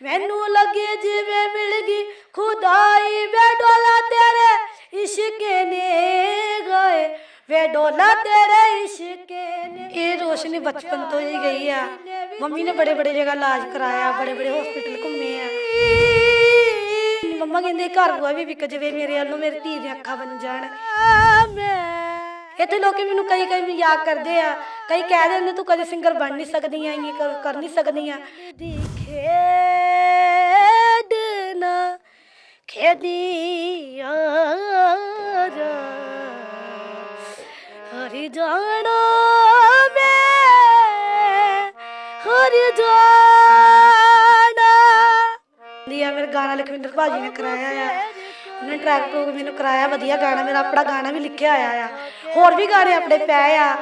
ਮੈਨੂੰ ਲੱਗੇ ਜਿਵੇਂ ਮਿਲ ਗਈ ਖੁਦਾਈ ਵੇ ਡੋਲਾ ਤੇਰੇ ਇਸ਼ਕੇ ਨੇ ਗਏ। ਵੇ ਡੋਲਾ ਤੇਰੇ ਇਸ਼ਕੇ ਨੇ ਇਹ ਰੋਸ਼ਨੀ ਬਚਪਨ ਤੋਂ ਹੀ ਗਈ ਆ। ਮੰਮੀ ਨੇ ਬੜੇ ਬੜੇ ਜਗ੍ਹਾ ਇਲਾਜ ਕਰਾਇਆ ਬੜੇ ਬੜੇ ਹਸਪੀਟਲ ਘੁੰਮੇ ਆ। ਮੰਮਾ ਕਹਿੰਦੇ ਘਰ ਬੁਆ ਵੀ ਵਿਕ ਜਵੇ ਮੇਰੇ ਵੱਲੋਂ ਮੇਰੀ ਧੀ ਦੀਆਂ ਅੱਖਾਂ ਬਣ ਜਾਣ। ਇੱਥੇ ਲੋਕੀ ਮੈਨੂੰ ਕਈ ਕਈ ਮਜ਼ਾਕ ਕਰਦੇ ਆ ਕਈ ਕਹਿ ਦਿੰਦੇ ਤੂੰ ਕਦੇ ਸਿੰਗਰ ਬਣ ਨਹੀਂ ਸਕਦੀ ਆ ਇਹ ਕਰ ਨਹੀਂ ਸਕਦੀ ਆ। ਖੇਡਣਾ ਖੇਡੀਆਂ ਹਰੀ ਜਾਣਾ ਮੈਂ ਹਰੀ ਜਾਣਾ। ਦਿਆ ਮੇਰਾ ਗਾਣਾ ਲਖਵਿੰਦਰ ਭਾਜੀ ਨੇ ਕਰਾਇਆ ਆ। ਉਹਨੇ ਟਰੈਕ ਟੂਕ ਮੈਨੂੰ ਕਰਾਇਆ ਵਧੀਆ ਗਾਣਾ ਮੇਰਾ ਆਪਣਾ ਗਾਣਾ ਵੀ ਲਿਖਿਆ ਆਇਆ ਆ। ਹੋਰ ਵੀ ਗਾਣੇ ਆਪਣੇ ਪਏ ਆ।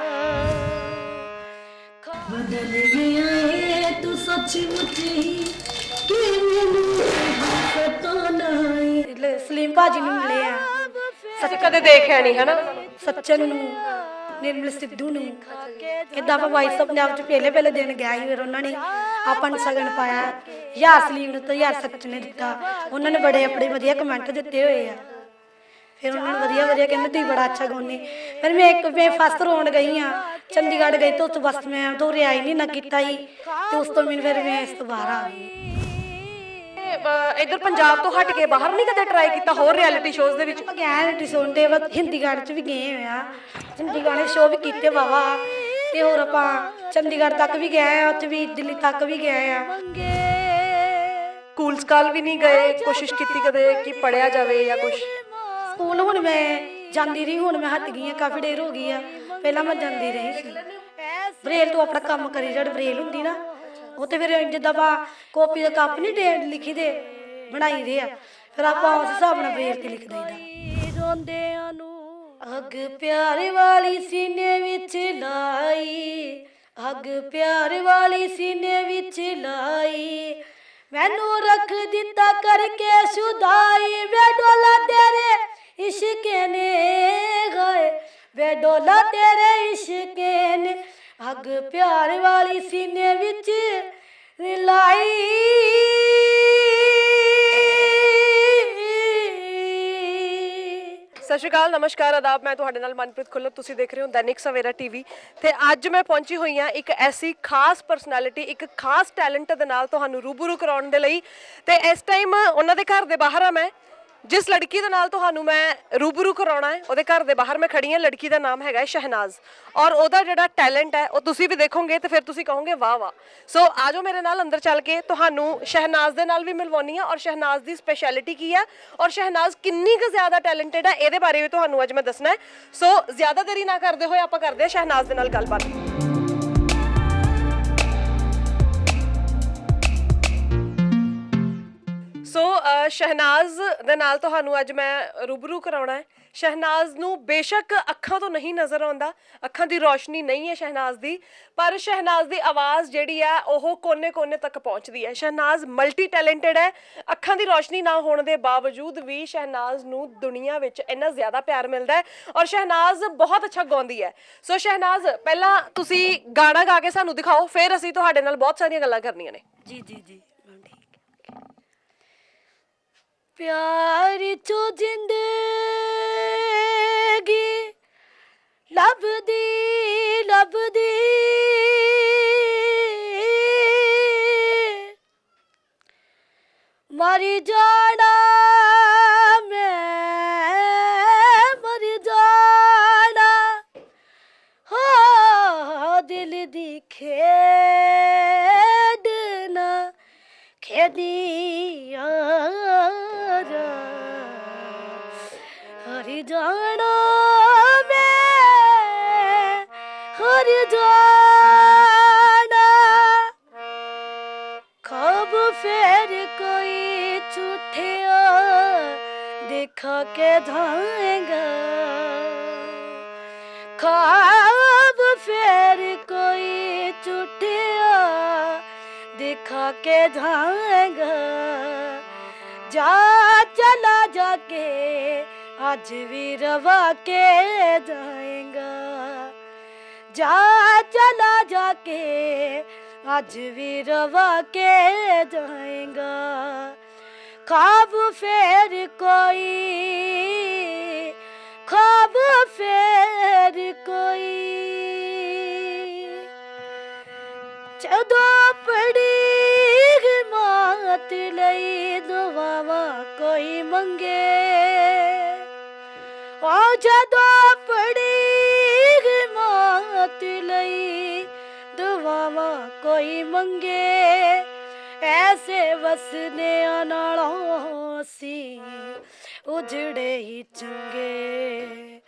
ਬਦਲ ਗਿਆ ਏ ਤੂੰ ਸੱਚ ਮੁੱਚ ਹੀ ਕਿ ਮੈਨੂੰ ਪਤਾ ਨਹੀਂ ਸਲੀਮ ਭਾਜੀ ਨੂੰ ਮਿਲੇ ਆ। ਸੱਚ ਕਦੇ ਦੇਖਿਆ ਨਹੀਂ ਹਨਾ? ਸੱਚਨ ਨੂੰ ਨਿਰਮਲ ਸਿੱਧੂ ਨੂੰ। ਇਦਾਂ ਆਪਾਂ ਵਾਈਸ ਪੰਜਾਬ ਚ ਪਹਿਲੇ ਪਹਿਲੇ ਦਿਨ ਗਿਆ ਸੀ ਫਿਰ ਉਹਨਾਂ ਨੇ ਆਪਾਂ ਨੂੰ ਸਗਨ ਪਾਇਆ। ਯਾਰ ਸਲੀਮ ਨੂੰ ਤਾਂ ਯਾਰ ਸੱਚ ਨੇ ਦਿੱਤਾ। ਉਹਨਾਂ ਨੇ ਬੜੇ ਆਪਣੇ ਵਧੀਆ ਕਮੈਂਟ ਦਿੱਤੇ ਹੋਏ ਆ। ਫਿਰ ਉਹਨਾਂ ਨੇ ਵਧੀਆ ਵਧੀਆ ਕਹਿੰਦੇ ਤੁਸੀਂ ਬੜਾ ਅੱਛਾ ਗਾਉਂਦੇ ਫਿਰ ਮੈਂ ਇੱਕ ਮੈਂ ਫਸਟ ਰੋਣ ਗਈ ਆ। ਚੰਡੀਗੜ੍ਹ ਗਈ ਤਾਂ ਉਸ ਤੋਂ ਬਸ ਮੈਂ ਦੋਰੇ ਆਈ ਨਹੀਂ ਨਾ ਕੀਤਾ ਹੀ। ਤੇ ਉਸ ਤੋਂ ਮੈਨੂੰ ਫਿਰ ਮੈਂ ਇਸ ਤੋਂ ਬਾਹਰ ਆ ਗਈ। ਇਧਰ ਪੰਜਾਬ ਤੋਂ ਹਟ ਕੇ ਬਾਹਰ ਨਹੀਂ ਕਦੇ ਟਰਾਈ ਕੀਤਾ ਹੋਰ ਰਿਐਲਿਟੀ ਸ਼ੋਜ਼ ਦੇ ਵਿੱਚ? ਆਪਾਂ ਗਏ ਰਿਟੀ ਸੁਣ ਦੇ ਵਾ ਹਿੰਦੀ ਗਾਣੇ ਚ ਵੀ ਗਏ ਹੋਏ ਆ। ਹਿੰਦੀ ਗਾਣੇ ਸ਼ੋਅ ਵੀ ਕੀਤੇ ਵਾਵਾ ਤੇ ਹੋਰ ਆਪਾਂ ਚੰਡੀਗੜ੍ਹ ਤੱਕ ਵੀ ਗਏ ਆ ਉੱਥੇ ਵੀ ਦਿੱਲੀ ਤੱਕ ਵੀ ਗਏ ਆ। ਸਕੂਲ ਸਕਾਲ ਵੀ ਨਹੀਂ ਗਏ ਕੋਸ਼ਿਸ਼ ਕੀਤੀ ਕਦੇ ਕਿ ਪੜਿਆ ਜਾਵੇ ਜਾਂ ਕੁਝ ਸਕੂਲ ਹੁਣ ਮੈਂ ਜਾਂਦੀ ਰਹੀ ਹੁਣ ਮੈਂ ਹਟ ਗਈ ਆ ਕਾਫੀ ਦੇਰ ਹੋ ਗਈ ਆ। ਪਹਿਲਾਂ ਮੈਂ ਜਾਂਦੀ ਰਹੀ ਸੀ। ਬਰੇਲ ਤੋਂ ਆਪਣਾ ਕੰਮ ਕਰੀ ਜੜ ਬਰੇਲ ਹੁੰਦੀ ਨਾ ਉਹ ਤੇ ਫਿਰ ਜਿੱਦਾਂ ਆਪਾਂ ਕਾਪੀ ਦਾ ਕੱਪ ਨਹੀਂ ਡੇਟ ਲਿਖੀ ਦੇ ਬਣਾਈ ਦੇ ਆ। ਫਿਰ ਆਪਾਂ ਉਸ ਹਿਸਾਬ ਨਾਲ ਬਰੇਲ ਤੇ ਲਿਖ ਦਈਦਾ ਰੋਂਦਿਆਂ ਨੂੰ ਅੱਗ ਪਿਆਰ ਵਾਲੀ ਸੀਨੇ ਵਿੱਚ ਲਾਈ, ਅੱਗ ਪਿਆਰ ਵਾਲੀ ਸੀਨੇ ਵਿੱਚ ਲਾਈ। ਮੈਨੂੰ ਰੱਖ ਦਿੱਤਾ ਕਰਕੇ ਸੁਦਾਈ, ਵੇ ਡੋਲਾ ਤੇਰੇ ਇਸ਼ਕੇ ਨੇ ਗਏ ਵੇ ਡੋਲਾ ਤੇਰੇ ਇਸ਼ਕੇ ਨੇ ਅੱਗ ਪਿਆਰ ਵਾਲੀ ਸੀਨੇ ਵਿੱਚ ਲਾਈ। ਸਤਿ ਸ਼੍ਰੀ ਅਕਾਲ, ਨਮਸਕਾਰ, ਆਦਾਬ। ਮੈਂ ਤੁਹਾਡੇ ਨਾਲ ਮਨਪ੍ਰੀਤ ਖੁੱਲਰ। ਤੁਸੀਂ ਦੇਖ ਰਹੇ ਹੋ ਦੈਨਿਕ ਸਵੇਰਾ ਟੀਵੀ ਤੇ ਅੱਜ ਮੈਂ ਪਹੁੰਚੀ ਹੋਈ ਹਾਂ ਇੱਕ ਐਸੀ ਖਾਸ ਪਰਸਨੈਲਿਟੀ, ਇੱਕ ਖਾਸ ਟੈਲੈਂਟ ਦੇ ਨਾਲ ਤੁਹਾਨੂੰ ਰੂਬਰੂ ਕਰਾਉਣ ਦੇ ਲਈ। ਤੇ ਇਸ ਟਾਈਮ ਉਹਨਾਂ ਦੇ ਘਰ ਦੇ ਬਾਹਰ ਆ ਮੈਂ। ਜਿਸ ਲੜਕੀ ਦੇ ਨਾਲ ਤੁਹਾਨੂੰ ਮੈਂ ਰੂਬਰੂ ਕਰਾਉਣਾ ਹੈ, ਉਹਦੇ ਘਰ ਦੇ ਬਾਹਰ ਮੈਂ ਖੜੀ ਹਾਂ, ਲੜਕੀ ਦਾ ਨਾਮ ਹੈਗਾ ਹੈ ਸ਼ਹਿਨਾਜ਼। ਔਰ ਉਹਦਾ ਜਿਹੜਾ ਟੈਲੈਂਟ ਹੈ, ਉਹ ਤੁਸੀਂ ਵੀ ਦੇਖੋਗੇ ਤੇ ਫਿਰ ਤੁਸੀਂ ਕਹੋਗੇ, ਵਾਹ ਵਾਹ। ਸੋ ਆਜੋ ਮੇਰੇ ਨਾਲ ਅੰਦਰ ਚੱਲ ਕੇ, ਤੁਹਾਨੂੰ ਸ਼ਹਿਨਾਜ਼ ਦੇ ਨਾਲ ਵੀ ਮਿਲਵਾਉਣੀ ਆ ਔਰ ਸ਼ਹਿਨਾਜ਼ ਦੀ ਸਪੈਸ਼ਲਿਟੀ ਕੀ ਹੈ? ਔਰ ਸ਼ਹਿਨਾਜ਼ ਕਿੰਨੀ ਕੁ ਜ਼ਿਆਦਾ ਟੈਲੈਂਟਡ ਹੈ, ਇਹਦੇ ਬਾਰੇ ਵੀ ਤੁਹਾਨੂੰ ਅੱਜ ਮੈਂ ਦੱਸਣਾ ਹੈ। ਸੋ ਜ਼ਿਆਦਾ ਦੇਰੀ ਨਾ ਕਰਦੇ ਹੋਏ ਆਪਾਂ ਕਰਦੇ ਹਾਂ ਸ਼ਹਿਨਾਜ਼ ਦੇ ਨਾਲ ਗੱਲਬਾਤ। ਸੋ ਅ, ਸ਼ਹਿਨਾਜ਼ ਦੇ ਨਾਲ ਤੁਹਾਨੂੰ ਅੱਜ ਮੈਂ ਰੂਬਰੂ ਕਰਾਉਣਾ ਹੈ। ਸ਼ਹਿਨਾਜ਼ ਨੂੰ ਬੇਸ਼ੱਕ ਅੱਖਾਂ ਤੋਂ ਨਹੀਂ ਨਜ਼ਰ ਆਉਂਦਾ। ਅੱਖਾਂ ਦੀ ਰੌਸ਼ਨੀ ਨਹੀਂ ਹੈ ਸ਼ਹਿਨਾਜ਼ ਦੀ ਪਰ ਸ਼ਹਿਨਾਜ਼ ਦੀ ਆਵਾਜ਼ ਜਿਹੜੀ ਹੈ ਉਹ ਕੋਨੇ-ਕੋਨੇ ਤੱਕ ਪਹੁੰਚਦੀ ਹੈ। ਸ਼ਹਿਨਾਜ਼ ਮਲਟੀ ਟੈਲੈਂਟਡ ਹੈ। ਅੱਖਾਂ ਦੀ ਰੌਸ਼ਨੀ ਨਾ ਹੋਣ ਦੇ ਬਾਵਜੂਦ ਵੀ ਸ਼ਹਿਨਾਜ਼ ਨੂੰ ਦੁਨੀਆ ਵਿੱਚ ਇੰਨਾ ਜ਼ਿਆਦਾ ਪਿਆਰ ਮਿਲਦਾ ਹੈ ਔਰ ਸ਼ਹਿਨਾਜ਼ ਬਹੁਤ ਅੱਛਾ ਗਾਉਂਦੀ ਹੈ। ਸੋ ਸ਼ਹਿਨਾਜ਼ ਪਹਿਲਾਂ ਤੁਸੀਂ ਗਾਣਾ ਗਾ ਕੇ ਸਾਨੂੰ ਦਿਖਾਓ ਫਿਰ ਅਸੀਂ ਤੁਹਾਡੇ ਨਾਲ ਬਹੁਤ ਸਾਰੀਆਂ ਗੱਲਾਂ ਕਰਨੀਆਂ ਨੇ। ਜੀ ਜੀ ਜੀ ਮੈਮ ਠੀਕ ਹੈ ਪਿਆਰ ਚੋ ਜ਼ਿੰਦਗੀ ਲੱਭਦੀ ਲੱਭਦੀ। ਮਰੀ ਜਾਣਾ ਕੇ ਜਾਏਗਾ ਖਾਬ ਫੇਰ ਕੋਈ ਝੂਠਿਆ ਦਿਖਾ ਕੇ ਜਾਏਗਾ ਜਾ ਚਲਾ ਜਾ ਕੇ, ਅੱਜ ਵੀ ਰਵਾ ਕੇ ਜਾਏਗਾ ਜਾ ਚਲਾ ਜਾ ਕੇ, ਅੱਜ ਵੀ ਰਵਾ ਕੇ ਜਾਏਗਾ ਖਾਬ ਫੇਰ ਕੋਈ ਖਾਬ ਫੇਰ ਕੋਈ। ਜਦੋਂ ਪੜੀ ਮਾਤ ਲਈ ਦੁਆਵਾ ਕੋਈ ਮੰਗੇ ਆ ਜਦੋਂ ਪੜੀ ਮਾਤ ਲਈ ਦੁਆਵਾ ਕੋਈ ਮੰਗੇ ਐਸੇ ਵਸਨੇ ਨਾਲੋਂ ਸੀ ਉਜੜੇ ਹੀ ਚੰਗੇ।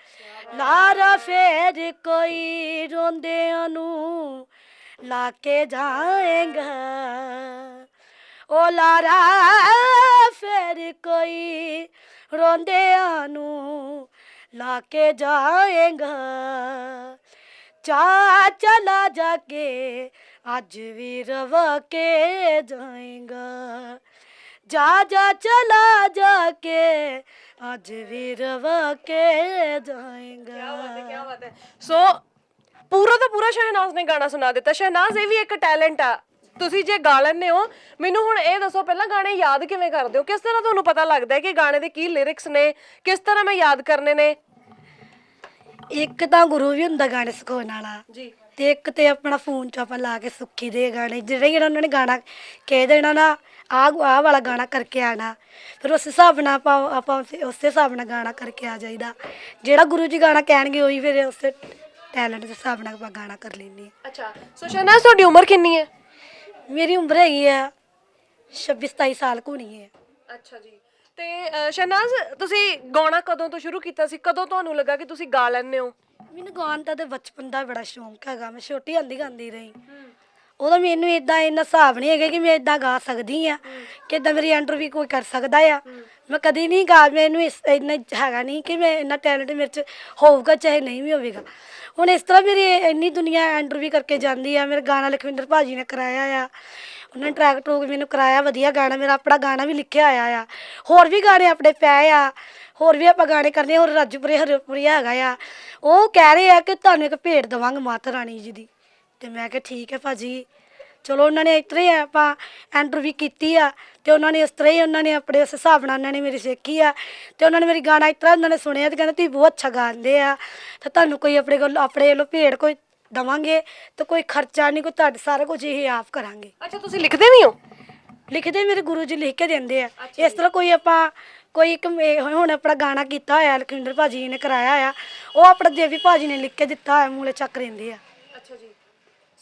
ਲਾਰਾ ਫੇਰ ਕੋਈ ਰੋਂਦਿਆਂ ਨੂੰ ਲਾ ਕੇ ਜਾਏਗਾ। ਓ ਲਾਰਾ ਫੇਰ ਕੋਈ ਰੋਂਦਿਆਂ ਨੂੰ ਲਾ ਕੇ ਜਾਏਗਾ। ਚਾ ਚਲਾ ਜਾ ਕੇ ਅੱਜ ਵੀ ਰਵਾ ਕੇ ਜਾਏਗਾ। ਜਾ ਜਾ ਚਲਾ ਜਾ ਕੇ ਅੱਜ ਵੀ ਰਵਾ ਕੇ ਜਾਏਗਾ। ਬਾਤ ਹੈ ਸੋ ਪੂਰਾ ਦਾ ਪੂਰਾ ਸ਼ਹਿਨਾਜ਼ ਨੇ ਗਾਣਾ ਸੁਣਾ ਦਿੱਤਾ। ਸ਼ਹਿਨਾਜ਼ ਇਹ ਵੀ ਇੱਕ ਟੈਲੈਂਟ ਆ। ਤੁਸੀਂ ਜੇ ਗਾ ਲੈਂਦੇ ਹੋ ਮੈਨੂੰ ਹੁਣ ਇਹ ਦੱਸੋ ਪਹਿਲਾਂ ਗਾਣੇ ਯਾਦ ਕਿਵੇਂ ਕਰਦੇ ਹੋ? ਕਿਸ ਤਰ੍ਹਾਂ ਤੁਹਾਨੂੰ ਪਤਾ ਲੱਗਦਾ ਹੈ ਕਿ ਗਾਣੇ ਦੇ ਕੀ ਲਿਰਿਕਸ ਨੇ? ਕਿਸ ਤਰ੍ਹਾਂ ਮੈਂ ਯਾਦ ਕਰਨੇ ਨੇ? ਇੱਕ ਤਾਂ ਗੁਰੂ ਵੀ ਹੁੰਦਾ ਗਾਣੇ ਸਿਖਾਉਣ ਵਾਲਾ। ਜੀ। ਤੇ ਇੱਕ ਤੇ ਆਪਣਾ ਫੋਨ 'ਚ ਆਪਾਂ ਲਾ ਕੇ ਸੁੱਖੀ ਦੇ ਗਾਣੇ ਜਿਹੜੇ ਜਿਹੜਾ ਉਹਨਾਂ ਨੇ ਗਾਣਾ ਕਹਿ ਦੇਣਾ ਨਾ ਆਹ ਆਹ ਵਾਲਾ ਗਾਣਾ ਕਰਕੇ ਆਣਾ। ਫਿਰ ਉਸ ਹਿਸਾਬ ਨਾਲ ਆਪਾਂ ਆਪਾਂ ਉਸੇ ਉਸੇ ਹਿਸਾਬ ਨਾਲ ਗਾਣਾ ਕਰਕੇ ਆ ਜਾਈਦਾ। ਜਿਹੜਾ ਗੁਰੂ ਜੀ ਗਾਣਾ ਕਹਿਣਗੇ ਉਹੀ ਫਿਰ ਉਸੇ ਟੈਲੈਂਟ ਦੇ ਹਿਸਾਬ ਨਾਲ ਆਪਾਂ ਗਾਣਾ ਕਰ ਲੈਂਦੇ ਹਾਂ। ਅੱਛਾ ਸੋ ਸ਼ਹਿਨਾਜ਼ ਤੁਹਾਡੀ ਉਮਰ ਕਿੰਨੀ ਹੈ? ਮੇਰੀ ਉਮਰ ਹੈਗੀ ਆ 26 27 ਸਾਲ ਕੋਣੀ ਹੈ। ਅੱਛਾ ਜੀ। ਤੇ ਅ, ਸ਼ਹਿਨਾਜ਼ ਤੁਸੀਂ ਗਾਉਣਾ ਕਦੋਂ ਤੋਂ ਸ਼ੁਰੂ ਕੀਤਾ ਸੀ? ਕਦੋਂ ਤੁਹਾਨੂੰ ਲੱਗਾ ਕਿ ਤੁਸੀਂ ਗਾ ਲੈਂਦੇ ਹੋ? ਮੈਨੂੰ ਗਾਉਣ ਦਾ ਤੇ ਬਚਪਨ ਦਾ ਬੜਾ ਸ਼ੌਂਕ ਹੈਗਾ। ਮੈਂ ਛੋਟੀ ਹੁੰਦੀ ਗਾਉਂਦੀ ਰਹੀ। ਉਹਦਾ ਮੈਨੂੰ ਇਦਾਂ ਇੰਨਾ ਹਿਸਾਬ ਨਹੀਂ ਹੈਗਾ ਕਿ ਮੈਂ ਇਦਾਂ ਗਾ ਸਕਦੀ ਆ ਕਿ ਇਦਾਂ ਮੇਰੀ ਇੰਟਰਵਿਊ ਕੋਈ ਕਰ ਸਕਦਾ ਆ। ਮੈਂ ਕਦੀ ਨਹੀਂ ਗਾ ਮੈਨੂੰ ਇਸ ਇੰਨਾ ਹੈਗਾ ਨਹੀਂ ਕਿ ਮੈਂ ਇੰਨਾ ਟੈਲੈਂਟ ਮੇਰੇ ਚ ਹੋਊਗਾ, ਚਾਹੇ ਨਹੀਂ ਵੀ ਹੋਵੇਗਾ। ਹੁਣ ਇਸ ਤਰ੍ਹਾਂ ਮੇਰੀ ਇੰਨੀ ਦੁਨੀਆ ਇੰਟਰਵਿਊ ਕਰਕੇ ਜਾਂਦੀ ਆ। ਮੇਰਾ ਗਾਣਾ ਲਖਵਿੰਦਰ ਭਾਜੀ ਨੇ ਕਰਾਇਆ ਆ। ਉਹਨਾਂ ਨੇ ਟਰੈਕ ਟਰੂਕ ਮੈਨੂੰ ਕਰਾਇਆ, ਵਧੀਆ ਗਾਣਾ। ਮੇਰਾ ਆਪਣਾ ਗਾਣਾ ਵੀ ਲਿਖਿਆ ਆਇਆ ਆ। ਹੋਰ ਵੀ ਗਾਣੇ ਆਪਣੇ ਪਏ ਆ। ਹੋਰ ਵੀ ਆਪਾਂ ਗਾਣੇ ਕਰਨੇ ਹੋਰ ਰਾਜਪੁਰੇ ਹਰਪੁਰੀ ਹੈਗਾ ਆ। ਉਹ ਕਹਿ ਰਹੇ ਆ ਕਿ ਤੁਹਾਨੂੰ ਇੱਕ ਭੇਟ ਦਵਾਂਗੇ ਮਾਤਾ ਰਾਣੀ ਜੀ ਦੀ। ਤੇ ਮੈਂ ਕਿਹਾ ਠੀਕ ਹੈ ਭਾਜੀ। ਚਲੋ ਉਹਨਾਂ ਨੇ ਇਸ ਤਰ੍ਹਾਂ ਹੀ ਆਪਾਂ ਐਂਟਰ ਵੀ ਕੀਤੀ ਆ ਤੇ ਉਹਨਾਂ ਨੇ ਇਸ ਤਰ੍ਹਾਂ ਹੀ ਉਹਨਾਂ ਨੇ ਆਪਣੇ ਉਸ ਹਿਸਾਬ ਨਾਲ ਉਹਨਾਂ ਨੇ ਮੇਰੀ ਸਿੱਖੀ ਆ ਤੇ ਉਹਨਾਂ ਨੇ ਮੇਰੀ ਗਾਣਾ ਇਸ ਤਰ੍ਹਾਂ ਉਹਨਾਂ ਨੇ ਸੁਣਿਆ ਤੇ ਕਹਿੰਦੇ ਤੁਸੀਂ ਬਹੁਤ ਅੱਛਾ ਗਾਉਂਦੇ ਆ। ਤੇ ਤੁਹਾਨੂੰ ਕੋਈ ਆਪਣੇ ਕੋਲ ਆਪਣੇ ਵੱਲੋਂ ਭੇਟ ਕੋਈ ਦਵਾਂਗੇ ਤੇ ਕੋਈ ਖਰਚਾ ਨਹੀਂ ਕੋਈ ਤੁਹਾਡੇ ਸਾਰਾ ਕੁਝ ਇਹ ਆਪ ਕਰਾਂਗੇ। ਅੱਛਾ ਤੁਸੀਂ ਲਿਖਦੇ ਵੀ ਹੋ? ਲਿਖਦੇ ਮੇਰੇ ਗੁਰੂ ਜੀ ਲਿਖ ਕੇ ਦਿੰਦੇ ਆ। ਇਸ ਤਰ੍ਹਾਂ ਕੋਈ ਆਪਾਂ ਕੋਈ ਇੱਕ ਮੇ- ਹੁਣ ਆਪਣਾ ਗਾਣਾ ਕੀਤਾ ਹੋਇਆ ਲਖਵਿੰਦਰ ਭਾਜੀ ਨੇ ਕਰਾਇਆ ਆ ਉਹ ਆਪਣਾ ਦੇਵੀ ਭਾਜੀ ਨੇ ਲਿਖ ਕੇ ਦਿੱਤਾ ਹੋਇਆ ਮੂਲੇ ਚੱਕ ਰਹਿੰਦੇ ਆ। ਅੱਛਾ ਜੀ।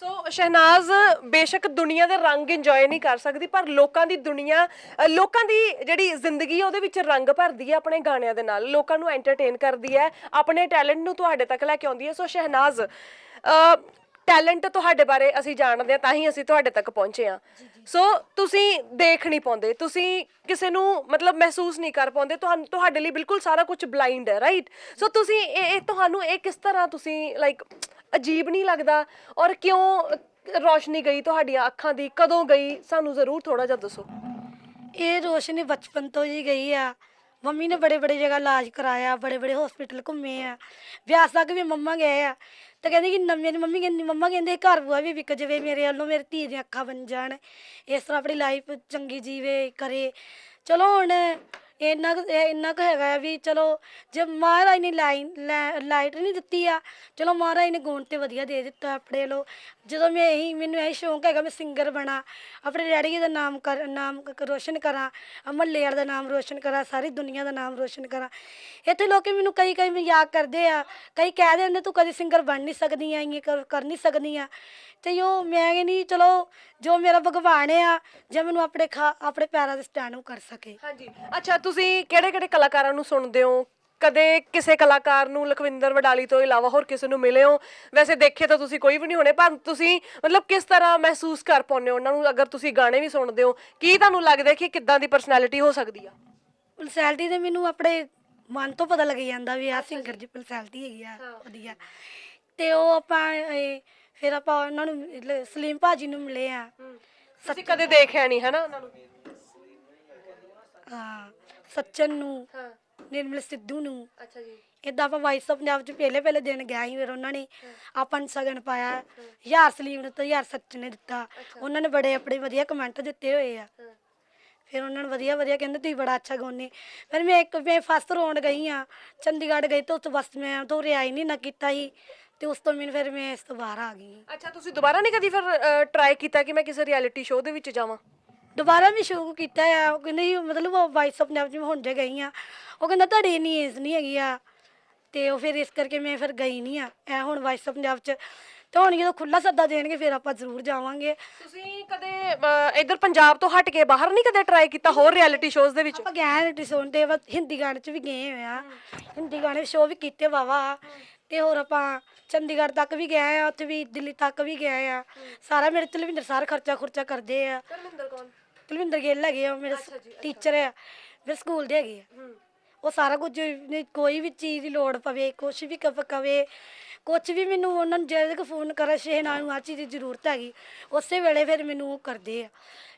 ਸੋ ਸ਼ਹਿਨਾਜ਼ ਬੇਸ਼ੱਕ ਦੁਨੀਆ ਦੇ ਰੰਗ ਇੰਜੋਏ ਨਹੀਂ ਕਰ ਸਕਦੀ ਪਰ ਲੋਕਾਂ ਦੀ ਦੁਨੀਆ ਅ, ਲੋਕਾਂ ਦੀ ਜਿਹੜੀ ਜ਼ਿੰਦਗੀ ਹੈ ਉਹਦੇ ਵਿੱਚ ਰੰਗ ਭਰਦੀ ਹੈ ਆਪਣੇ ਗਾਣਿਆਂ ਦੇ ਨਾਲ ਲੋਕਾਂ ਨੂੰ ਐਂਟਰਟੇਨ ਕਰਦੀ ਹੈ ਆਪਣੇ ਟੈਲੈਂਟ ਨੂੰ ਤੁਹਾਡੇ ਤੱਕ ਲੈ ਕੇ ਆਉਂਦੀ ਹੈ ਸੋ ਸ਼ਹਿਨਾਜ਼ ਟੈਲੈਂਟ ਤੁਹਾਡੇ ਬਾਰੇ ਅਸੀਂ ਜਾਣਦੇ ਹਾਂ ਤਾਂ ਹੀ ਅਸੀਂ ਤੁਹਾਡੇ ਤੱਕ ਪਹੁੰਚੇ ਹਾਂ ਸੋ ਤੁਸੀਂ ਦੇਖ ਨਹੀਂ ਪਾਉਂਦੇ। ਤੁਸੀਂ ਕਿਸੇ ਨੂੰ ਮਤਲਬ ਮਹਿਸੂਸ ਨਹੀਂ ਕਰ ਪਾਉਂਦੇ। ਤੁਹਾਨੂੰ ਤੁਹਾਡੇ ਲਈ ਬਿਲਕੁਲ ਸਾਰਾ ਕੁਝ ਬਲਾਈਂਡ ਹੈ ਰਾਈਟ ਸੋ ਤੁਸੀਂ ਇਹ ਇਹ ਤੁਹਾਨੂੰ ਇਹ ਕਿਸ ਤਰ੍ਹਾਂ ਤੁਸੀਂ ਲਾਈਕ ਅਜੀਬ ਨਹੀਂ ਲੱਗਦਾ? ਔਰ ਕਿਉਂ ਰੋਸ਼ਨੀ ਗਈ ਤੁਹਾਡੀਆਂ ਅੱਖਾਂ ਦੀ? ਕਦੋਂ ਗਈ? ਸਾਨੂੰ ਜ਼ਰੂਰ ਥੋੜਾ ਜਿਹਾ ਦੱਸੋ। ਇਹ ਰੋਸ਼ਨੀ ਬਚਪਨ ਤੋਂ ਹੀ ਗਈ ਆ। ਮੰਮੀ ਨੇ ਬੜੇ ਬੜੇ ਜਗ੍ਹਾ ਇਲਾਜ ਕਰਾਇਆ, ਬੜੇ ਬੜੇ ਹਸਪੀਟਲ ਘੁੰਮੇ ਆ। ਵਿਆਸ ਤੱਕ ਵੀ ਮੰਮਾ ਗਏ ਆ। ਤੇ ਕਹਿੰਦੇ ਕਿ ਨਵੇਂ ਮੇਰੀ ਮੰਮੀ ਕਹਿੰਦੀ, ਮੰਮਾ ਕਹਿੰਦੇ ਘਰ ਬੁਆ ਵੀ ਵਿਕ ਜਾਵੇ ਮੇਰੇ ਵੱਲੋਂ, ਮੇਰੀ ਧੀ ਦੀਆਂ ਅੱਖਾਂ ਬਣ ਜਾਣ। ਇਸ ਤਰ੍ਹਾਂ ਆਪਣੀ ਲਾਈਫ ਚੰਗੀ ਜੀਵੇ, ਕਰੇ। ਚਲੋ ਹੁਣ ਇੰਨਾ ਕੁ, ਇਹ ਇੰਨਾ ਕੁ ਹੈਗਾ ਆ ਵੀ ਚਲੋ ਜੇ ਮਹਾਰਾਜ ਨੇ ਲਾਈਨ ਲਾਈਟ ਨਹੀਂ ਦਿੱਤੀ ਆ, ਚਲੋ ਮਹਾਰਾਜ ਨੇ ਗੁਣ ਤੇ ਵਧੀਆ ਦੇ ਦਿੱਤਾ ਆਪਣੇ ਲੋ ਜਦੋਂ ਮੈਂ ਇਹੀ, ਮੈਨੂੰ ਇਹ ਸ਼ੌਂਕ ਹੈਗਾ ਮੈਂ ਸਿੰਗਰ ਬਣਾ, ਆਪਣੇ ਡੈਡੀ ਦਾ ਨਾਮ ਕਰ, ਨਾਮ ਰੋਸ਼ਨ ਕਰਾਂ ਮਹੱਲੇ ਵਾਲੇ ਦਾ ਨਾਮ ਰੋਸ਼ਨ ਕਰਾਂ, ਸਾਰੀ ਦੁਨੀਆ ਦਾ ਨਾਮ ਰੋਸ਼ਨ ਕਰਾਂ। ਇੱਥੇ ਲੋਕੀ ਮੈਨੂੰ ਕਈ ਕਈ ਮਜ਼ਾਕ ਕਰਦੇ ਆ, ਕਈ ਕਹਿ ਦਿੰਦੇ ਤੂੰ ਕਦੇ ਸਿੰਗਰ ਬਣ ਨਹੀਂ ਸਕਦੀ ਆ ਇਹ ਕਰ ਕਰ ਨਹੀਂ ਸਕਦੀ ਆ। ਤੇ ਉਹ ਮੈਂ ਕਹਿੰਦੀ ਚਲੋ ਜੋ ਮੇਰਾ ਭਗਵਾਨ ਆ ਜੇ ਮੈਨੂੰ ਆਪਣੇ ਖਾ ਆਪਣੇ ਪੈਰਾਂ ਦੇ ਸਟੈਂਡ ਕਰ ਸਕੇ। ਹਾਂਜੀ। ਅੱਛਾ ਤੁਸੀਂ ਕਿਹੜੇ ਕਿਹੜੇ ਕਲਾਕਾਰਾਂ ਨੂੰ ਸੁਣਦੇ ਹੋ? ਕਦੇ ਕਿਸੇ ਕਲਾਕਾਰ ਨੂੰ ਲਖਵਿੰਦਰ ਵਡਾਲੀ ਤੋਂ ਇਲਾਵਾ ਹੋਰ ਕਿਸੇ ਨੂੰ ਮਿਲੇ ਹੋ? ਵੈਸੇ ਦੇਖੇ ਤਾਂ ਤੁਸੀਂ ਕੋਈ ਵੀ ਨਹੀਂ ਹੋਣੇ ਪਰ ਤੁਸੀਂ ਮਤਲਬ ਕਿਸ ਤਰ੍ਹਾਂ ਮਹਿਸੂਸ ਕਰ ਪਾਉਂਦੇ ਹੋ? ਉਹਨਾਂ ਨੂੰ ਅਗਰ ਤੁਸੀਂ ਗਾਣੇ ਵੀ ਸੁਣਦੇ ਹੋ ਕੀ ਤੁਹਾਨੂੰ ਲੱਗਦਾ ਕਿ ਕਿੱਦਾਂ ਦੀ ਪਰਸਨੈਲਿਟੀ ਹੋ ਸਕਦੀ ਆ? ਪਰਸਨੈਲਿਟੀ ਤੇ ਮੈਨੂੰ ਆਪਣੇ ਮਨ ਤੋਂ ਪਤਾ ਲੱਗ ਜਾਂਦਾ ਵੀ ਆਹ ਸਿੰਗਰ ਦੀ ਪਰਸਨੈਲਿਟੀ ਹੈਗੀ ਆ ਵਧੀਆ। ਤੇ ਉਹ ਆਪਾਂ ਇਹ, ਫਿਰ ਆਪਾਂ ਉਹਨਾਂ ਨੂੰ ਲ- ਸਲੀਮ ਭਾਜੀ ਨੂੰ ਮਿਲੇ ਆ। ਤੁਸੀਂ ਕਦੇ ਦੇਖਿਆ ਨਹੀਂ ਹੈ ਨਾ ਉਹਨਾਂ ਨੂੰ? ਹਾਂ ਸੱਚਨ ਨੂੰ ਹਾਂ। ਨਿਰਮਲ ਸਿੱਧੂ ਨੂੰ। ਅੱਛਾ ਜੀ। ਇਦਾਂ ਆਪਾਂ ਵਾਈਸ ਆਫ ਪੰਜਾਬ ਚ ਪਹਿਲੇ ਪਹਿਲੇ ਦਿਨ ਗਿਆ ਸੀ ਫਿਰ ਉਹਨਾਂ ਨੇ ਆਪਾਂ ਨੂੰ ਸਗਨ ਪਾਇਆ। ਯਾਰ ਸਲੀਮ ਨੇ ਤਾਂ ਯਾਰ ਸੱਚਨ ਨੇ ਦਿੱਤਾ। ਉਹਨਾਂ ਨੇ ਬੜੇ ਆਪਣੇ ਵਧੀਆ ਕਮੈਂਟ ਦਿੱਤੇ ਹੋਏ ਆ। ਫਿਰ ਉਹਨਾਂ ਨੇ ਵਧੀਆ ਵਧੀਆ ਕਹਿੰਦੇ ਤੁਸੀਂ ਬੜਾ ਅੱਛਾ ਗਾਉਂਦੇ ਫਿਰ ਮੈਂ ਇੱਕ ਮੈਂ ਫਸਟ ਰੌਂਡ ਗਈ ਆ। ਚੰਡੀਗੜ੍ਹ ਗਈ ਤਾਂ ਉਸ ਤੋਂ ਬਸ ਮੈਂ ਤੋਂ ਰਿਆਈ ਨਹੀਂ ਨਾ ਕੀਤਾ ਸੀ। ਤੇ ਉਸ ਤੋਂ ਮੈਨੂੰ ਫਿਰ ਮੈਂ ਇਸ ਤੋਂ ਬਾਹਰ ਆ ਗਈ ਅੱਛਾ ਤੁਸੀਂ ਦੁਬਾਰਾ ਨਹੀਂ ਕਦੀ ਫਿਰ ਟਰਾਈ ਕੀਤਾ ਕਿ ਮੈਂ ਕਿਸੇ ਰਿਐਲਿਟੀ ਸ਼ੋਅ ਦੇ ਵਿੱਚ ਜਾਵਾਂ? ਦੁਬਾਰਾ ਵੀ ਸ਼ੁਰੂ ਕੀਤਾ ਆ। ਉਹ ਕਹਿੰਦੇ ਸੀ ਮਤਲਬ ਉਹ ਵਾਈਸ ਪੰਜਾਬ ਚ ਮੈਂ ਹੁਣ ਜੇ ਗਈ ਆ। ਉਹ ਕਹਿੰਦਾ ਤੁਹਾਡੀ ਇੰਨੀ ਏਜ ਨਹੀਂ ਹੈਗੀ ਆ। ਤੇ ਉਹ ਫਿਰ ਇਸ ਕਰਕੇ ਮੈਂ ਫਿਰ ਗਈ ਨਹੀਂ ਆ। ਐ ਹੁਣ ਵਾਈਸ ਪੰਜਾਬ ਚ। ਤੇ ਹੁਣ ਜਦੋਂ ਖੁੱਲਾ ਸੱਦਾ ਦੇਣਗੇ ਫਿਰ ਆਪਾਂ ਜ਼ਰੂਰ ਜਾਵਾਂਗੇ। ਤੁਸੀਂ ਕਦੇ ਅਹ, ਇੱਧਰ ਪੰਜਾਬ ਤੋਂ ਹਟ ਕੇ ਬਾਹਰ ਨਹੀਂ ਕਦੇ ਟਰਾਈ ਕੀਤਾ ਹੋਰ ਰਿਐਲਿਟੀ ਸ਼ੋਅਜ਼ ਦੇ ਵਿੱਚ? ਆਪਾਂ ਗਏ ਟਿਸੋਨ ਤੇ ਹਿੰਦੀ ਗਾਣੇ ਚ ਵੀ ਗਏ ਹੋਏ ਆ। ਹਿੰਦੀ ਗਾਣੇ ਸ਼ੋਅ ਵੀ ਕੀਤੇ ਵਾਵਾ ਤੇ ਹੋਰ ਆਪਾਂ ਚੰਡੀਗੜ੍ਹ ਤੱਕ ਵੀ ਗਏ ਆ ਉੱਥੇ ਵੀ ਦਿੱਲੀ ਤੱਕ ਵੀ ਗਏ ਆ। ਸਾਰਾ ਮੇਰੇ ਤਲਵਿੰਦਰ ਸਰ ਖਰਚਾ ਖੁਰਚਾ ਕਰਦੇ ਆ। ਧਰਮਿੰਦਰ ਕੌਣ? ਤਲਵਿੰਦਰ ਗਿੱਲ ਹੈਗੇ ਆ ਮੇਰੇ ਟੀਚਰ ਆ ਮੇਰੇ ਸਕੂਲ ਦੇ ਹੈਗੇ ਆ। ਉਹ ਸਾਰਾ ਕੁਝ ਕੋਈ ਵੀ ਚੀਜ਼ ਦੀ ਲੋੜ ਪਵੇ ਕੁਝ ਵੀ ਕਵ ਕਵੇ ਕੁਝ ਵੀ ਮੈਨੂੰ ਉਹਨਾਂ ਨੂੰ ਜਦੋਂ ਤੱਕ ਫੋਨ ਕਰਾਂ ਸ਼ਹਿਨਾ ਨੂੰ ਆ ਚੀਜ਼ ਦੀ ਜ਼ਰੂਰਤ ਹੈਗੀ ਉਸੇ ਵੇਲੇ ਫਿਰ ਮੈਨੂੰ ਉਹ ਕਰਦੇ ਆ।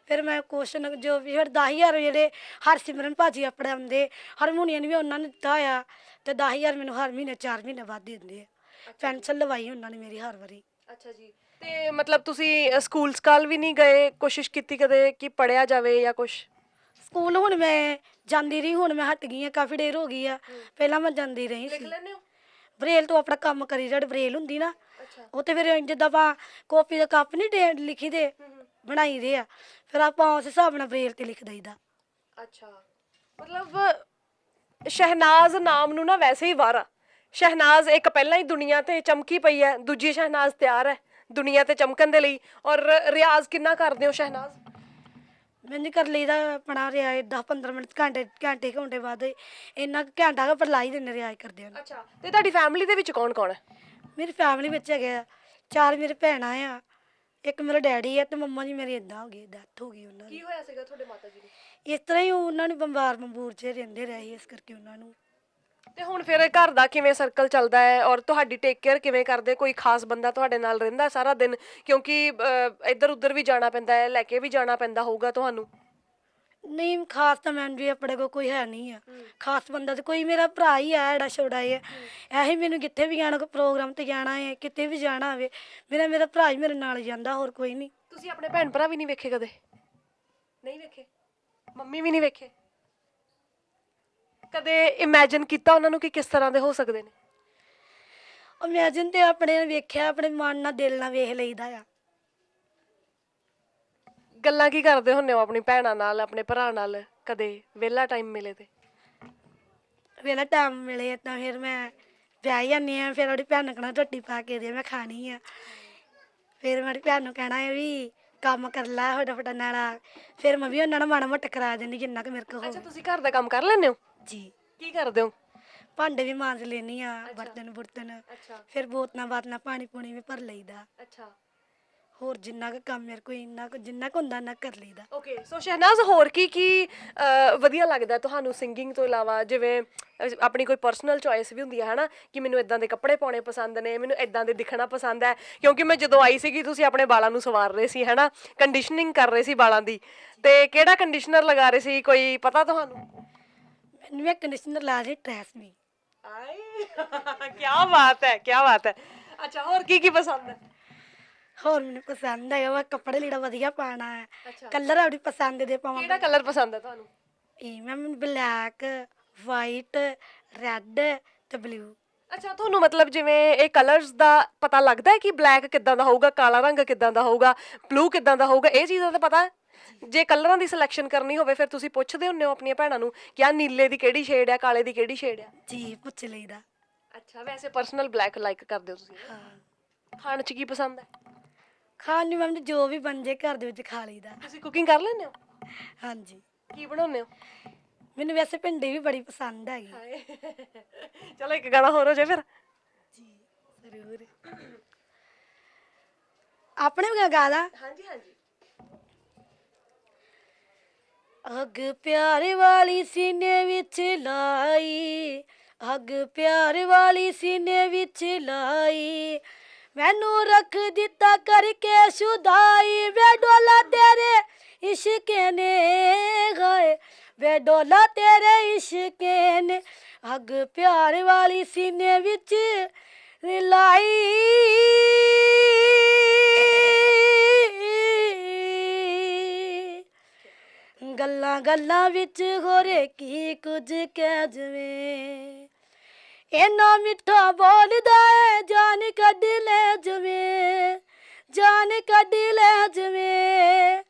ਫਿਰ ਮੈਂ ਕੁਐਸਚਨ ਜੋ ਵੀ ਫਿਰ 10000 ਜਿਹੜੇ ਹਰਸਿਮਰਨ ਭਾਜੀ ਆਪਣੇ ਆਉਂਦੇ ਹਾਰਮੋਨੀਅਮ ਵੀ ਉਹਨਾਂ ਨੇ ਦਿੱਤਾ ਆ ਤੇ 10000 ਮੈਨੂੰ ਹਰ ਮਹੀਨੇ 4 ਮਹੀਨੇ ਬਾਅਦ ਦਿੰਦੇ ਆ। ਪੈਨਸ਼ਨ ਲਵਾਈ ਉਹਨਾਂ ਨੇ ਮੇਰੀ ਹਰ ਵਾਰੀ। ਅੱਛਾ ਜੀ। ਤੇ ਮਤਲਬ ਤੁਸੀਂ ਸਕੂਲ ਸਕਾਲ ਵੀ ਨਹੀਂ ਗਏ ਕੋਸ਼ਿਸ਼ ਕੀਤੀ ਕਦੇ ਕਿ ਪੜਿਆ ਜਾਵੇ ਜਾਂ ਕੁਝ ਸਕੂਲ ਹੁਣ ਮੈਂ ਜਾਂਦੀ ਰਹੀ ਹੁਣ ਮੈਂ ਹਟ ਗਈ ਆ ਕਾਫੀ ਦੇਰ ਹੋ ਗਈ ਆ। ਪਹਿਲਾਂ ਮੈਂ ਜਾਂਦੀ ਰਹੀ ਸੀ। ਲੈਣੇ ਹੋ? ਬਰੇਲ ਤੋਂ ਆਪਣਾ ਕੰਮ ਕਰੀ ਜਿਹੜਾ ਬਰੇਲ ਹੁੰਦੀ ਨਾ ਅੱਛਾ। ਉਹ ਤੇ ਫਿਰ ਜਿੱਦਾਂ ਆਪਾਂ ਕਾਪੀ ਦਾ ਕੱਪ ਨਹੀਂ ਲਿਖੀ ਦੇ ਬਣਾਈ ਦੇ ਆ। ਫਿਰ ਆਪਾਂ ਉਸ ਹਿਸਾਬ ਨਾਲ ਬਰੇਲ ਤੇ ਲਿਖ ਦਈਦਾ। ਅੱਛਾ। ਮਤਲਬ ਸ਼ਹਿਨਾਜ਼ ਨਾਮ ਨੂੰ ਨਾ ਵੈਸੇ ਹੀ ਵਾਰਾ ਸ਼ਹਿਨਾਜ਼ ਇੱਕ ਪਹਿਲਾਂ ਹੀ ਦੁਨੀਆ ਤੇ ਚਮਕੀ ਪਈ ਹੈ ਦੂਜੀ ਸ਼ਹਿਨਾਜ਼ ਤਿਆਰ ਹੈ ਦੁਨੀਆ ਤੇ ਚਮਕਣ ਦੇ ਲਈ। ਔਰ ਰਿਆਜ਼ ਕਿੰਨਾ ਕਰਦੇ ਹੋ ਸ਼ਹਿਨਾਜ਼? ਮੈਂ ਨਹੀਂ ਕਰ ਲਈਦਾ ਆਪਣਾ ਰਿਆਜ਼ 10 15 ਮਿੰਟ ਘੰਟੇ ਘੰਟੇ ਘੰਟੇ ਬਾਅਦ ਇੰਨਾ ਕੁ ਘੰਟਾ ਕੁ ਪਰ ਲਾਈ ਦਿੰਦੇ ਰਿਆਜ਼ ਕਰਦੇ ਹਨ ਅੱਛਾ ਤੇ ਤੁਹਾਡੀ ਫੈਮਿਲੀ ਦੇ ਵਿੱਚ ਕੌਣ ਕੌਣ ਹੈ ਮੇਰੀ ਫੈਮਿਲੀ ਵਿੱਚ ਹੈਗੇ ਆ ਚਾਰ ਮੇਰੇ ਭੈਣਾਂ ਆ ਇੱਕ ਮੇਰਾ ਡੈਡੀ ਆ ਤੇ ਮੰਮਾ ਜੀ ਮੇਰੀ ਇਦਾਂ ਹੋ ਗਈ ਡੈਥ ਹੋ ਗਈ ਉਹਨਾਂ ਦੀ। ਕੀ ਹੋਇਆ ਸੀਗਾ ਤੁਹਾਡੇ ਮਾਤਾ ਜੀ ਨੂੰ ਇਸ ਤਰ੍ਹਾਂ ਹੀ ਉਹਨਾਂ ਨੂੰ ਬੰਬਾਰ ਬੰਬੂਰ 'ਚ ਰਹਿੰਦੇ ਰਹੇ ਇਸ ਕਰਕੇ ਉਹਨਾਂ ਨੂੰ ਤੇ ਹੁਣ ਫਿਰ ਘਰ ਦਾ ਕਿਵੇਂ ਸਰਕਲ ਚੱਲਦਾ ਹੈ ਔਰ ਤੁਹਾਡੀ ਟੇਕ ਕੇਅਰ ਕਿਵੇਂ ਕਰਦੇ? ਕੋਈ ਖਾਸ ਬੰਦਾ ਤੁਹਾਡੇ ਨਾਲ ਰਹਿੰਦਾ ਸਾਰਾ ਦਿਨ? ਕਿਉਂਕਿ ਅਹ, ਇੱਧਰ ਉੱਧਰ ਵੀ ਜਾਣਾ ਪੈਂਦਾ ਹੈ ਲੈ ਕੇ ਵੀ ਜਾਣਾ ਪੈਂਦਾ ਹੋਊਗਾ ਤੁਹਾਨੂੰ? ਨਹੀਂ ਖਾਸ ਤਾਂ ਮੈਨੂੰ ਵੀ ਆਪਣੇ ਕੋਲ ਕੋਈ ਹੈ ਨਹੀਂ ਆ। ਖਾਸ ਬੰਦਾ ਤੇ ਕੋਈ ਮੇਰਾ ਭਰਾ ਹੀ ਆ ਜਿਹੜਾ ਛੋੜਾ ਹੈ। ਐਹੀ ਮੈਨੂੰ ਕਿੱਥੇ ਵੀ ਜਾਣਾ ਕੋਈ ਪ੍ਰੋਗਰਾਮ ਤੇ ਜਾਣਾ ਹੈ ਕਿਤੇ ਵੀ ਜਾਣਾ ਹੋਵੇ ਮੇਰਾ ਮੇਰਾ ਭਰਾ ਹੀ ਮੇਰੇ ਨਾਲ ਜਾਂਦਾ ਹੋਰ ਕੋਈ ਨਹੀਂ। ਤੁਸੀਂ ਆਪਣੇ ਭੈਣ ਭਰਾ ਵੀ ਨਹੀਂ ਵੇਖੇ ਕਦੇ? ਨਹੀਂ ਵੇਖੇ? ਮੰਮੀ ਵੀ ਨਹੀਂ ਵੇਖੇ? ਕਦੇ ਇਮੇਜਿਨ ਕੀਤਾ ਉਹਨਾਂ ਨੂੰ ਕਿ ਕਿਸ ਤਰ੍ਹਾਂ ਦੇ ਹੋ ਸਕਦੇ ਨੇ? ਇਮੇਜਿਨ ਤੇ ਆਪਣੇ ਵੇਖਿਆ ਆਪਣੇ ਮਨ ਨਾਲ ਦਿਲ ਨਾਲ ਵੇਖ ਲਈਦਾ ਆ। ਗੱਲਾਂ ਕੀ ਕਰਦੇ ਹੁੰਨੇ ਹੋ ਆਪਣੀ ਭੈਣਾਂ ਨਾਲ ਆਪਣੇ ਭਰਾ ਨਾਲ ਕਦੇ ਵਿਹਲਾ ਟਾਈਮ ਮਿਲੇ ਤੇ? ਵੇਲਾ ਟਾਈਮ ਮਿਲੇ ਤਾਂ ਫਿਰ ਮੈਂ ਵਿਆਹ ਜਾਂਦੀ ਆ ਫਿਰ ਉਹਦੀ ਭੈਣ ਨੂੰ ਕਹਿਣਾ ਰੋਟੀ ਪਾ ਕੇ ਦੇ ਮੈਂ ਖਾਣੀ ਆ। ਫਿਰ ਮੇਰੀ ਭੈਣ ਨੂੰ ਕਹਿਣਾ ਹੈ ਵੀ ਕੰਮ ਕਰ ਲੈ ਫਟਾਫਟ ਨਾਲ। ਫਿਰ ਮੈਂ ਵੀ ਉਹਨਾਂ ਨਾਲ ਮਾੜਾ ਮੋਟਾ ਕਰਾ ਦਿੰਦੀ ਜਿੰਨਾ ਕਿ ਮੇਰੇ ਕੋਲ ਅੱਛਾ ਹੋਵੇ ਤੁਸੀਂ ਘਰ ਦਾ ਕੰਮ ਕਰ ਲੈਂਦੇ ਹੋ? ਜੀ ਕੀ ਕਰਦੇ ਹੋ? ਭਾਂਡੇ ਵੀ ਮਾਂਜ ਲੈਣੀ ਆ ਬਰਤਨ ਬੁਰਤਨ। ਅੱਛਾ। ਫਿਰ ਬੋਤਲਾਂ ਬਾਤਲਾਂ ਪਾਣੀ ਪੂਣੀ ਵੀ ਭਰ ਲਈਦਾ। ਅੱਛਾ। ਹੋਰ ਜਿੰਨਾ ਕੁ ਕੰਮ ਮੇਰੇ ਕੋਲ ਇੰਨਾ ਕੁ ਜਿੰਨਾ ਕੁ ਹੁੰਦਾ ਨਾ ਕਰ ਲਈਦਾ। ਓਕੇ ਸੋ ਸ਼ਹਿਨਾਜ਼ ਹੋਰ ਕੀ ਕੀ ਅਹ, ਵਧੀਆ ਲੱਗਦਾ ਤੁਹਾਨੂੰ ਸਿੰਗਿੰਗ ਤੋਂ ਇਲਾਵਾ? ਜਿਵੇਂ ਅਹ, ਆਪਣੀ ਕੋਈ ਪਰਸਨਲ ਚੋਇਸ ਵੀ ਹੁੰਦੀ ਹੈ ਹਨਾ? ਕਿ ਮੈਨੂੰ ਇਦਾਂ ਦੇ ਕੱਪੜੇ ਪਾਉਣੇ ਪਸੰਦ ਨੇ ਮੈਨੂੰ ਇਦਾਂ ਦੇ ਦਿਖਣਾ ਪਸੰਦ ਹੈ। ਕਿਉਂਕਿ ਮੈਂ ਜਦੋਂ ਆਈ ਸੀਗੀ ਤੁਸੀਂ ਆਪਣੇ ਵਾਲਾਂ ਨੂੰ ਸਵਾਰ ਰਹੇ ਸੀ ਹਨਾ? ਕੰਡੀਸ਼ਨਿੰਗ ਕਰ ਰਹੇ ਸੀ ਵਾਲਾਂ ਦੀ। ਤੇ ਕਿਹੜਾ ਕੰਡੀਸ਼ਨਰ ਲਗਾ ਰਹੇ ਸੀ? ਕੋਈ ਪਤਾ ਤੁਹਾਨੂੰ? ਮੈਨੂੰ ਵੀ ਕੰਡੀਸ਼ਨਰ ਲਾ ਰਹੀ ਟ੍ਰੈਸਮੀ ਆਏ ਕੀ ਬਾਤ ਹੈ ਕੀ ਬਾਤ ਹੈ। ਅੱਛਾ ਹੋਰ ਕੀ ਕੀ ਪਸੰਦ ਹੈ? ਹੋਰ ਮੈਨੂੰ ਪਸੰਦ ਹੈਗਾ ਵਾ ਕੱਪੜੇ ਲੀੜਾ ਵਧੀਆ ਪਾਣਾ ਹੈ। ਅੱਛਾ। ਕਲਰ ਆਪਣੀ ਪਸੰਦ ਦੇ ਪਾਵਾਂ। ਕਿਹੜਾ ਕਲਰ ਪਸੰਦ ਹੈ ਤੁਹਾਨੂੰ? ਇਹ ਮੈਂ ਬਲੈਕ ਵਾਈਟ ਰੈੱਡ ਤੇ ਬਲੂ ਅੱਛਾ ਤੁਹਾਨੂੰ ਮਤਲਬ ਜਿਵੇਂ ਇਹ ਕਲਰਸ ਦਾ ਪਤਾ ਲੱਗਦਾ ਹੈ ਕਿ ਬਲੈਕ ਕਿੱਦਾਂ ਦਾ ਹੋਊਗਾ ਕਾਲਾ ਰੰਗ ਕਿੱਦਾਂ ਦਾ ਹੋਊਗਾ ਬਲੂ ਕਿੱਦਾਂ ਦਾ ਹੋਊਗਾ ਇਹ ਚੀਜ਼ਾਂ ਦਾ ਪਤਾ ਹੈ? ਜੇ। ਕਲਰਾਂ ਦੀ ਸਿਲੈਕਸ਼ਨ ਕਰਨੀ ਹੋਵੇ ਫਿਰ ਤੁਸੀਂ ਪੁੱਛਦੇ ਹੁੰਨੇ ਹੋ ਆਪਣੀਆਂ ਭੈਣਾਂ ਨੂੰ ਕਿ ਆ ਨੀਲੇ ਦੀ ਕਿਹੜੀ ਸ਼ੇਡ ਹੈ ਕਾਲੇ ਦੀ ਕਿਹੜੀ ਸ਼ੇਡ ਹੈ ਜੀ ਪੁੱਛ ਲਈਦਾ। ਅੱਛਾ ਵੈਸੇ ਪਰਸਨਲ ਬਲੈਕ ਲਾਈਕ ਕਰਦੇ ਹੋ ਤੁਸੀਂ। ਹਾਂ। ਖਾਣ 'ਚ ਕੀ ਪਸੰਦ ਹੈ? ਖਾਣ ਨੂੰ ਮੈਂ ਜੋ ਵੀ ਬਣ ਜੇ ਘਰ ਦੇ ਵਿੱਚ ਖਾ ਲਈਦਾ। ਤੁਸੀਂ ਕੁਕਿੰਗ ਕਰ ਲੈਂਦੇ ਹੋ? ਹਾਂਜੀ। ਕੀ ਬਣਾਉਂਦੇ ਹੋ? ਮੈਨੂੰ ਵੈਸੇ ਭਿੰਡੀ ਵੀ ਬੜੀ ਪਸੰਦ ਹੈਗੀ। ਚਲੋ ਇੱਕ ਗਾਣਾ ਹੋਰ ਹੋ ਜਾਏ ਫਿਰ। ਜੀ ਜ਼ਰੂਰ। ਆਪਣੇ ਵੀ ਗਾ ਹਾਂਜੀ ਹਾਂਜੀ। ਅੱਗ ਪਿਆਰ ਵਾਲੀ ਸੀਨੇ ਵਿੱਚ ਲਾਈ, ਅੱਗ ਪਿਆਰ ਵਾਲੀ ਸੀਨੇ ਵਿੱਚ ਲਾਈ। ਮੈਨੂੰ ਰੱਖ ਦਿੱਤਾ ਕਰਕੇ ਸੁਦਾਈ, ਵੇ ਡੋਲਾ ਤੇਰੇ ਇਸ਼ਕ ਨੇ ਗਏ ਵੇ ਡੋਲਾ ਤੇਰੇ ਇਸ਼ਕ ਨੇ, ਅੱਗ ਪਿਆਰ ਵਾਲੀ ਸੀਨੇ ਵਿੱਚ ਲਾਈ। ਗੱਲਾਂ ਗੱਲਾਂ ਵਿੱਚ ਹੋਰੇ ਕੀ ਕੁਝ ਕਹਿ ਜਵੇ। ਇੰਨਾ ਮਿੱਠਾ ਬੋਲਦਾ ਏ, ਜਾਨ ਕੱਢ ਲੈ ਜਵੇ, ਜਾਨ ਕੱਢ ਲੈ ਜਵੇ।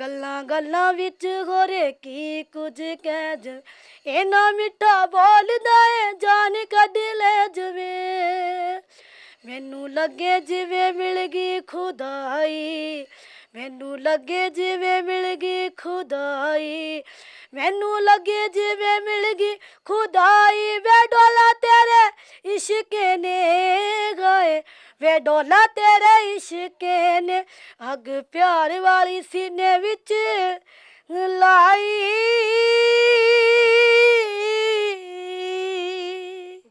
ਗੱਲਾਂ ਗੱਲਾਂ ਵਿੱਚ ਹੋਰੇ ਕੀ ਕੁਝ ਕਹਿ ਜਵੇਂ। ਇੰਨਾ ਮਿੱਠਾ ਬੋਲਦਾ ਏ, ਜਾਨ ਕੱਢ ਲੈ ਜਵੇ। ਮੈਨੂੰ ਲੱਗੇ ਜਿਵੇਂ ਮਿਲ ਗਈ ਖੁਦਾਈ ਮੈਨੂੰ ਲੱਗੇ ਜਿਵੇਂ ਮਿਲ ਗਈ ਖੁਦਾਈ। ਮੈਨੂੰ ਲੱਗੇ ਜਿਵੇਂ ਮਿਲ ਗਈ ਖੁਦਾਈ। ਵੇ ਡੋਲਾ ਤੇਰੇ ਇਸ਼ਕ ਨੇ ਗਏ। ਵੇ ਡੋਲਾ ਤੇਰੇ ਇਸ਼ਕ ਨੇ ਅਗ ਪਿਆਰ ਵਾਲੀ ਸੀਨੇ ਵਿੱਚ ਲਾਈ।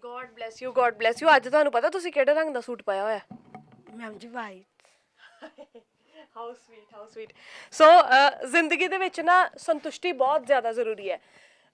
God bless you God bless you ਅੱਜ ਤੁਹਾਨੂੰ ਪਤਾ ਤੁਸੀਂ ਕਿਹੜੇ ਰੰਗ ਦਾ ਸੂਟ ਪਾਇਆ ਹੋਇਆ? Ma'am ji white how sweet how sweet so ਜ਼ਿੰਦਗੀ ਦੇ ਵਿੱਚ ਨਾ ਸੰਤੁਸ਼ਟੀ ਬਹੁਤ ਜ਼ਿਆਦਾ ਜ਼ਰੂਰੀ ਹੈ।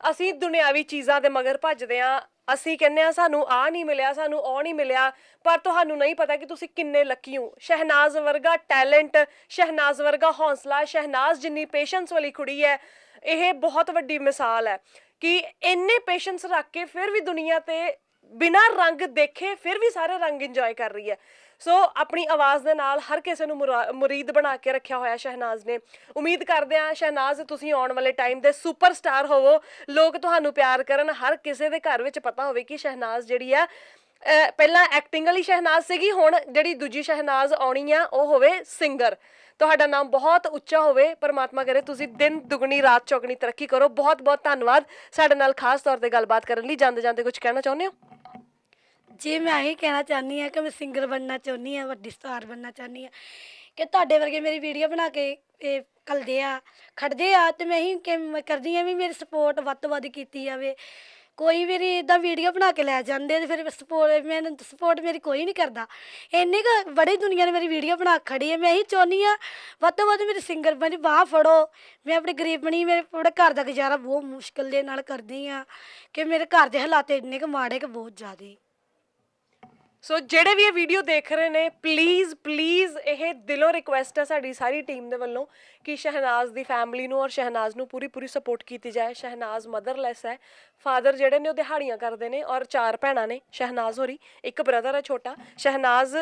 ਅਸੀਂ ਦੁਨਿਆਵੀ ਚੀਜ਼ਾਂ ਦੇ ਮਗਰ ਭੱਜਦੇ ਆ ਅਸੀਂ ਕਹਿੰਦੇ ਆ ਸਾਨੂੰ ਆ ਨਹੀਂ ਮਿਲਿਆ, ਸਾਨੂੰ ਉਹ ਨਹੀਂ ਮਿਲਿਆ। ਪਰ ਤੁਹਾਨੂੰ ਨਹੀਂ ਪਤਾ ਕਿ ਤੁਸੀਂ ਕਿੰਨੇ ਲੱਕੀ ਹੋ। ਸ਼ਹਿਨਾਜ਼ ਵਰਗਾ ਟੈਲੈਂਟ, ਸ਼ਹਿਨਾਜ਼ ਵਰਗਾ ਹੌਸਲਾ, ਸ਼ਹਿਨਾਜ਼ ਜਿੰਨੀ ਪੇਸ਼ੈਂਸ ਵਾਲੀ ਕੁੜੀ ਹੈ, ਇਹ ਬਹੁਤ ਵੱਡੀ ਮਿਸਾਲ ਹੈ ਕਿ ਇੰਨੇ ਪੇਸ਼ੈਂਸ ਰੱਖ ਕੇ ਫਿਰ ਵੀ ਦੁਨੀਆ ਤੇ ਬਿਨਾਂ ਰੰਗ ਦੇਖੇ ਫਿਰ ਵੀ ਸਾਰੇ ਰੰਗ ਇੰਜੋਏ ਕਰ ਰਹੀ ਹੈ। ਸੋ ਆਪਣੀ ਆਵਾਜ਼ ਦੇ ਨਾਲ ਹਰ ਕਿਸੇ ਨੂੰ ਮੁਰਾ- ਮੁਰੀਦ ਬਣਾ ਕੇ ਰੱਖਿਆ ਹੋਇਆ ਸ਼ਹਿਨਾਜ਼ ਨੇ। ਉਮੀਦ ਕਰਦੇ ਆ ਸ਼ਹਿਨਾਜ਼ ਤੁਸੀਂ ਆਉਣ ਵਾਲੇ ਟਾਈਮ ਦੇ ਸੁਪਰਸਟਾਰ ਹੋਵੋ। ਲੋਕ ਤੁਹਾਨੂੰ ਪਿਆਰ ਕਰਨ, ਹਰ ਕਿਸੇ ਦੇ ਘਰ ਵਿੱਚ ਪਤਾ ਹੋਵੇ ਕਿ ਸ਼ਹਿਨਾਜ਼ ਜਿਹੜੀ ਆ ਪਹਿਲਾਂ ਐਕਟਿੰਗ ਵਾਲੀ ਸ਼ਹਿਨਾਜ਼ ਸੀਗੀ, ਹੁਣ ਜਿਹੜੀ ਦੂਜੀ ਸ਼ਹਿਨਾਜ਼ ਆਉਣੀ ਆ, ਉਹ ਹੋਵੇ ਸਿੰਗਰ ਤੁਹਾਡਾ ਨਾਮ ਬਹੁਤ ਉੱਚਾ ਹੋਵੇ, ਪਰਮਾਤਮਾ ਕਰੇ ਤੁਸੀਂ ਦਿਨ ਦੁਗਣੀ, ਰਾਤ ਚੌਗਣੀ ਤਰੱਕੀ ਕਰੋ। ਬਹੁਤ ਬਹੁਤ ਧੰਨਵਾਦ ਸਾਡੇ ਨਾਲ ਖਾਸ ਤੌਰ ਤੇ ਗੱਲਬਾਤ ਕਰਨ ਲਈ। ਜਾਂਦੇ ਜਾਂਦੇ ਕੁਝ ਕਹਿਣਾ ਚਾਹੁੰਦੇ ਹੋ? ਜੇ ਮੈਂ ਇਹੀ ਕਹਿਣਾ ਚਾਹੁੰਦੀ ਹਾਂ ਕਿ ਮੈਂ ਸਿੰਗਰ ਬਣਨਾ ਚਾਹੁੰਦੀ ਹਾਂ, ਵੱਡੀ ਸਟਾਰ ਬਣਨਾ ਚਾਹੁੰਦੀ ਹਾਂ, ਕਿ ਤੁਹਾਡੇ ਵਰਗੇ ਮੇਰੀ ਵੀਡੀਓ ਬਣਾ ਕੇ ਇਹ ਕਲਦੇ ਆ, ਖੜਦੇ ਆ ਤੇ ਮੈਂ ਇਹੀ ਕਿ ਮੈਂ ਕਰਦੀ ਆ ਵੀ ਮੇਰੀ ਸਪੋਰਟ ਵੱਧ ਤੋਂ ਵੱਧ ਕੀਤੀ ਜਾਵੇ। ਕੋਈ ਮੇਰੀ ਇਦਾਂ ਵੀਡੀਓ ਬਣਾ ਕੇ ਲੈ ਜਾਂਦੇ ਤੇ ਫਿਰ ਸਪੋਰਟ ਮੈਨੂੰ ਸਪੋਰਟ ਮੇਰੀ ਕੋਈ ਨਹੀਂ ਕਰਦਾ। ਇੰਨੀ ਕੁ ਬੜੀ ਦੁਨੀਆ ਨੇ ਮੇਰੀ ਵੀਡੀਓ ਬਣਾ ਕੇ ਖੜੀ ਹੈ, ਮੈਂ ਇਹੀ ਚਾਹੁੰਦੀ ਆ ਵੱਧ ਤੋਂ ਵੱਧ ਮੇਰੀ ਸਿੰਗਰ ਬਣੀ ਬਾਹ ਫੜੋ। ਮੈਂ ਆਪਣੀ ਗਰੀਬ ਬਣੀ ਮੇਰੇ ਆਪਣੇ ਘਰ ਦਾ ਗੁਜ਼ਾਰਾ ਬਹੁਤ ਮੁਸ਼ਕਲ ਦੇ ਨਾਲ ਕਰਦੀ ਆ ਕਿ ਮੇਰੇ ਘਰ ਦੇ ਹਾਲਾਤ ਇੰਨੇ ਕੁ ਮਾੜੇ ਕਿ ਬਹੁਤ ਜ਼ਿਆਦੇ। ਸੋ ਜਿਹੜੇ ਵੀ ਇਹ ਵੀਡੀਓ ਦੇਖ ਰਹੇ ਨੇ ਪਲੀਜ਼ ਪਲੀਜ਼ ਇਹ ਦਿਲੋਂ ਰਿਕੁਐਸਟ ਹੈ ਸਾਡੀ ਸਾਰੀ ਟੀਮ ਦੇ ਵੱਲੋਂ ਕਿ ਸ਼ਹਿਨਾਜ਼ ਦੀ ਫੈਮਿਲੀ ਨੂੰ ਔਰ ਸ਼ਹਿਨਾਜ਼ ਨੂੰ ਪੂਰੀ ਪੂਰੀ ਸਪੋਰਟ ਕੀਤੀ ਜਾਏ। ਸ਼ਹਿਨਾਜ਼ ਮਦਰਲੈਸ ਹੈ। ਫਾਦਰ ਜਿਹੜੇ ਨੇ ਉਹ ਦਿਹਾੜੀਆਂ ਕਰਦੇ ਨੇ ਔਰ ਚਾਰ ਭੈਣਾਂ ਨੇ, ਸ਼ਹਿਨਾਜ਼ ਹੋਰੀ। ਇੱਕ ਬ੍ਰਦਰ ਹੈ ਛੋਟਾ। ਸ਼ਹਿਨਾਜ਼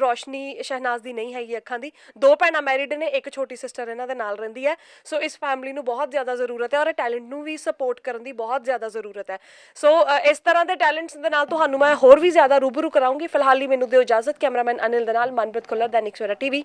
ਰੋਸ਼ਨੀ, ਸ਼ਹਿਨਾਜ਼ ਦੀ ਨਹੀਂ ਹੈਗੀ ਅੱਖਾਂ ਦੀ। ਦੋ ਭੈਣਾਂ ਮੈਰਿਡ ਨੇ, ਇੱਕ ਛੋਟੀ ਸਿਸਟਰ ਇਹਨਾਂ ਦੇ ਨਾਲ ਰਹਿੰਦੀ ਹੈ। ਸੋ ਇਸ ਫੈਮਿਲੀ ਨੂੰ ਬਹੁਤ ਜ਼ਿਆਦਾ ਜ਼ਰੂਰਤ ਹੈ ਔਰ ਟੈਲੈਂਟ ਨੂੰ ਵੀ ਸਪੋਰਟ ਕਰਨ ਦੀ ਬਹੁਤ ਜ਼ਿਆਦਾ ਜ਼ਰੂਰਤ ਹੈ। ਸੋ ਇਸ ਤਰ੍ਹਾਂ ਦੇ ਟੈਲੈਂਟਸ ਦੇ ਨਾਲ ਤੁਹਾਨੂੰ ਮੈਂ ਹੋਰ ਵੀ ਜ਼ਿਆਦਾ ਰੂਬਰੂ ਕਰਾਉਂਗੀ। ਫਿਲਹਾਲ ਹੀ ਮੈਨੂੰ ਦਿਓ ਇਜਾਜ਼ਤ। ਕੈਮਰਾਮੈਨ ਅਨਿਲ ਦੇ ਨਾਲ ਮਨਪ੍ਰੀਤ ਖੁੱਲਰ ਦੈਨਿਕ ਸਵੇਰਾ ਟੀਵੀ।